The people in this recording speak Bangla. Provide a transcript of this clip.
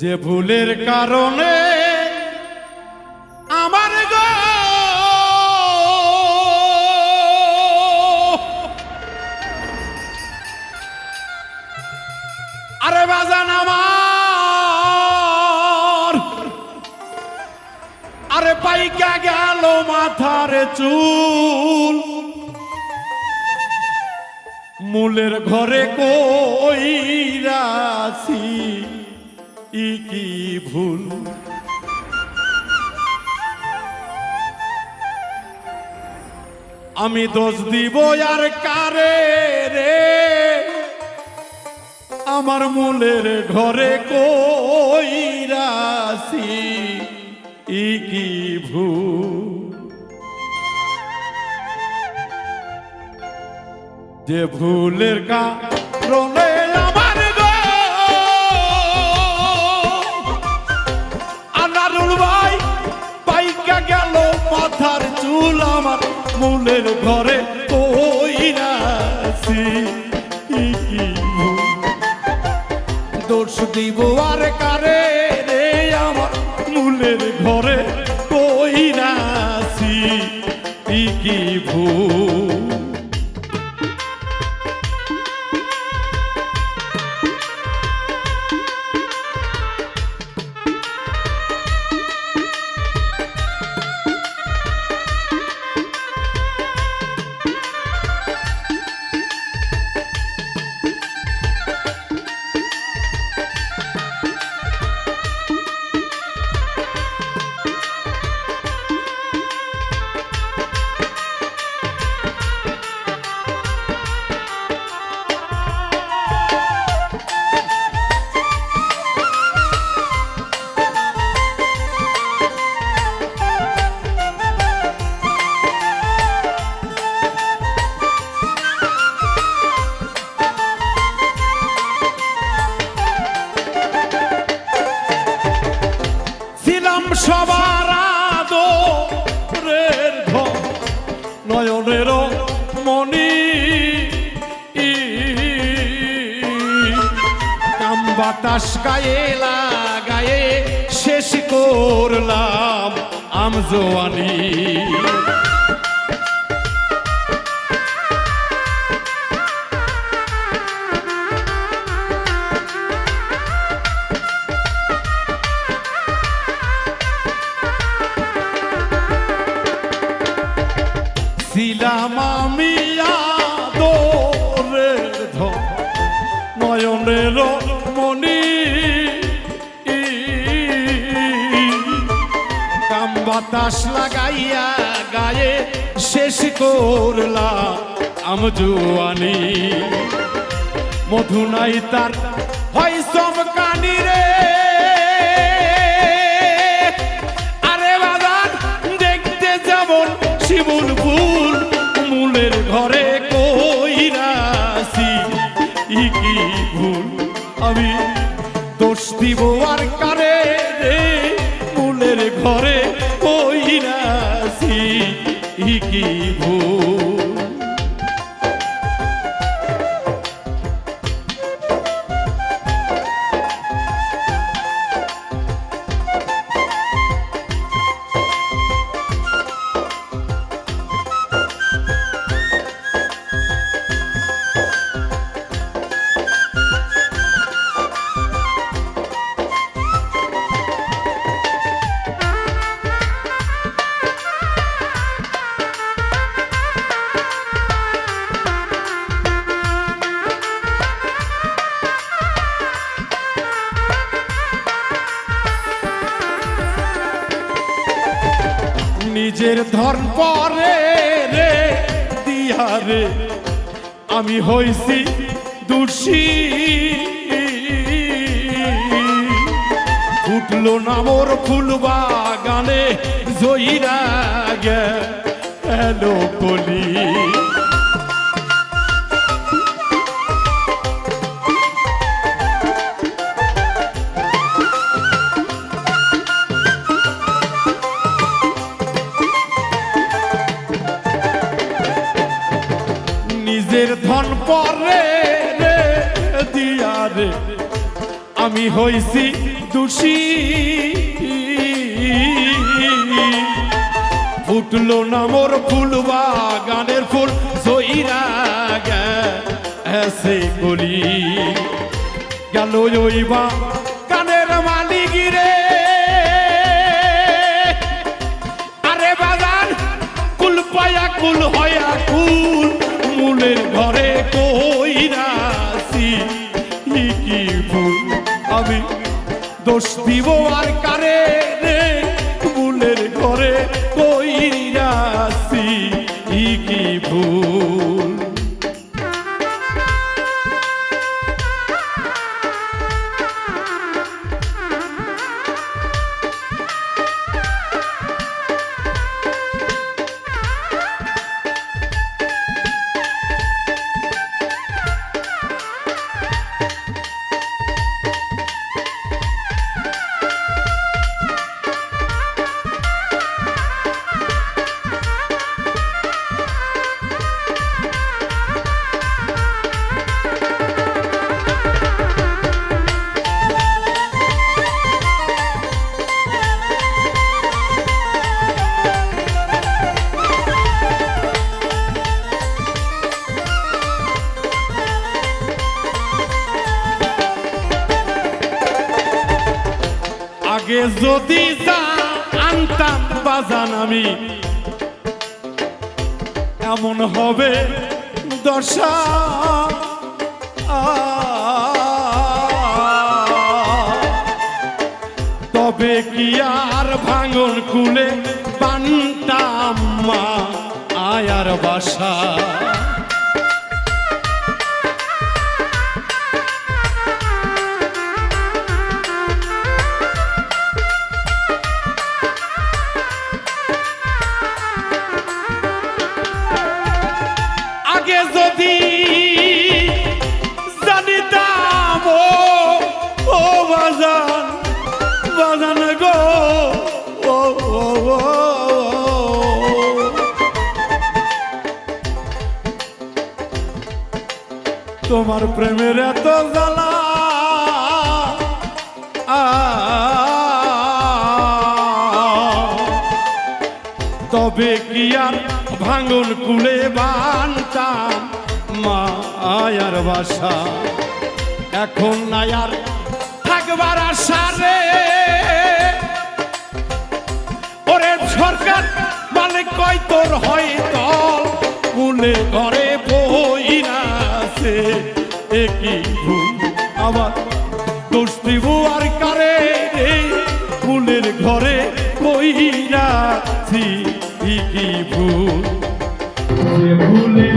যে ভুলের কারণে আমার গো আরে বাজান আমার, আরে পাইকা গেল মাথার চুল। মূলের ঘরে কইরাছি কি ভুল? আমি দোষ দিব আর কারে রে? আমার মূলের ঘরে কইরাছি ই কি ভুল? যে ভুলের কারণে মূলের ঘরে? দোষ দিব আর কারে রে আমার মূলের ঘরে কইরাছি কি ভুল বাতাস গায়ে লাগায়ে শেষ করলাম আমজোয়ানি ছিলাম বাতাস লাগাইয়া গায়ে শেষ করলা আমি মধু নাই তার হয় চমকানি রে। নিজের ধন পরে রে দিয়ারে আমি হইছি দোষী। ফুটলো না মোর ফুল বাগানে, জয়ীরা গেল কলি হইছি দোষী। ফুটলো না মোর ফুল বাগানের ফুল জইরা গেছে গলি গেল ওইবা কানের মালিক রে আরে বাগান কুল পায়া কুল হয়া কুল মূলের ঘরে কইরাছি আমি দোষ দিব আর কারে রে? ঘরে কইরাছি কি ফুল আগে যদি আনতাম বাজান আমি। এমন হবে দশা। তবে কি আর ভাঙন কুলে পান্তাম মা, আয়ার বাসা? তোমার প্রেমের এত জ্বালা। তবে কি আর ভাঙন কুলে বানতাম মায়ার বাসা। এখন নাই আর থাকবার আশা রে। কয় তোর হয় দল? মনে ঘরে বইরাছে একই ভুল? আমার দোষ আর কারে রে? ফুলের ঘরে বইরাছি কি ভুল? ভুলে